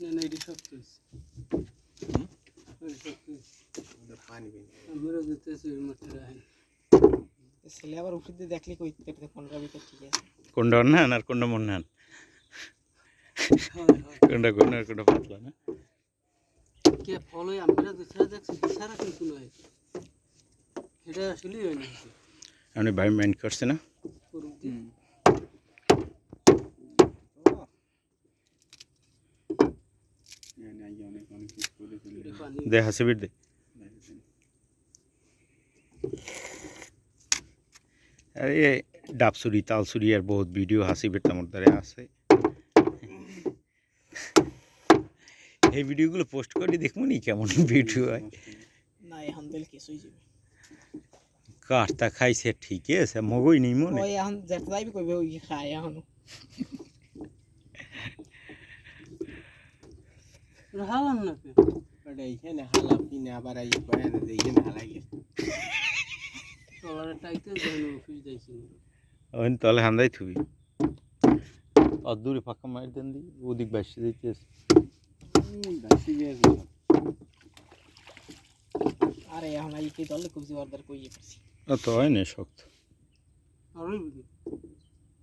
না না এটি শক্ত হয়েছে এটি শক্ত হয়েছে পানি পেয়ে আমরা যেতেছি ওই মাঠে রাখেন ছেলে আবার উঠে দিয়ে দেখলে কই পেটে কোনটা ভিতর ঠিক আছে। কোনটা অন্যান আর কোনটা মন্যান? কোনটা কোনটা পাতলা না? কে ফলে আমরা যেটা দেখছি সারা কিন্তু নয়। এটা আসলেই হয় না। আপনি ভাই মাইন্ড করছে না। দি এটা পানি দে। আরে ডাবসুরি তালসুরি আর বহুত ভিডিও হাসিবের তামর দ্বারা আছে। এই ভিডিওগুলো পোস্ট করে দেখব নি কেমন ভিডিও হয়? না এখন দিলে কিছুই যাবে। কাঠটা খাইছে ঠিকই আছে মগই নেই মনে। এখন যেটা যাইবি কইবে ওই খায় এখনও। হালাম না ওটা এইখানে হালা পিনে আবার এই যে এইখানে হালাই গেছে টলারে টাইতে যায় না অফিস যাইছি ওই তাহলে হান্দাই থুবি আর দূরে ফাঁকা মার দেন দি ওদিক বাইসে দিতেছে বাসি গেছে আরে এখন আই কি দলে কইছি অর্ডার কইয়ে পারছি তো হয় না শক্ত বুঝি